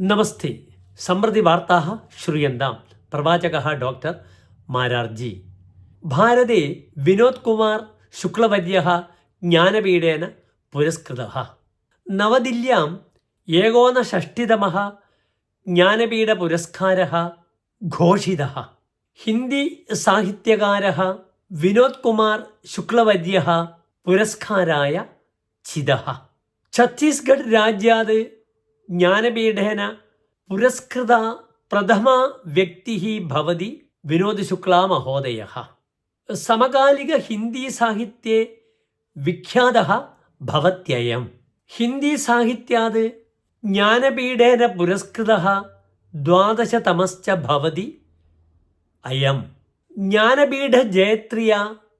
നമസ്തേ. സമൃദ്ധി വാർത്താ ശ്രൂയന്താം. പ്രവാചക ഡോക്ടർ മാരാർജി. ഭാരതെ വിനോദ് കുമാർ ശുക്ലവര്യ ജ്ഞാനപീഠേന പുരസ്കൃത നവദില്യാം ജ്ഞാനപീഠ പുരസ്കാര ഘോഷിത ഹിന്ദി സാഹിത്യകാര വിനോദ് കുമാർ ശുക്ലവര്യ പുരസ്കാരായ ചിത ഛത്തീസ്ഗഡ് രാജ്യാത് ജ്ഞാനപീഠേന പുരസ്കൃത പ്രഥമ വ്യക്തി ഭവതി വിനോദ് ശുക്ല മഹോദയ. സമകാലിക ഹിന്ദി സാഹിത്യ വിഖ്യാത ഭവത്യയം. ഹിന്ദി സാഹിത്യാത് ജ്ഞാനപീഠേന പുരസ്കൃത ദ്വാദശതമശ്ച ഭവതി അയം. ജ്ഞാനപീഠ ജയത്രിയ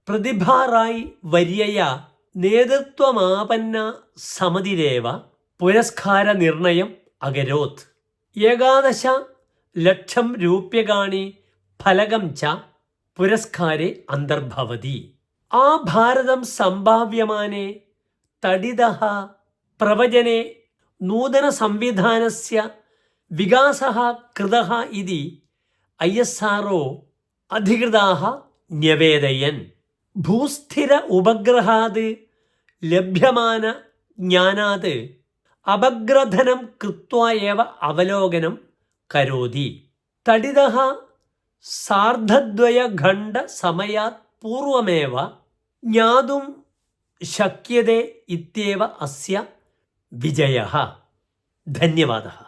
പ്രതിഭാറായ് വര്യയ നേതൃത്വമാപന്ന സമിതിരേവ പുരസ്കാര നിർണയം അകരോത് ഏകാദശ ലക്ഷം രൂപ്യകാണി ഫലകം ച പുരസ്കാരെ അന്തർഭവതി. ആ ഭാരതം സംഭാവ്യമാനെ തടിത പ്രവചനെ നൂതന സംവിധാനസ്യ വികാസ കൃത ഇതി ഐ എസ് ആർ ഒ അധികൃതാः ന്യവേദയൻ. ഭൂസ്ഥിര ഉപഗ്രഹാത് ലഭ്യമാന ജ്ഞാനാത് അപഗ്രഥനം കൃത്വ അവലോകനം കരോതി. തടിത സാർദ്ധദ്വയഖണ്ഡ സമയാത് പൂർവമേവ ജ്ഞാതും ശക്യതേ ഇത്യവ അസ്യ വിജയ ധന്യവാദः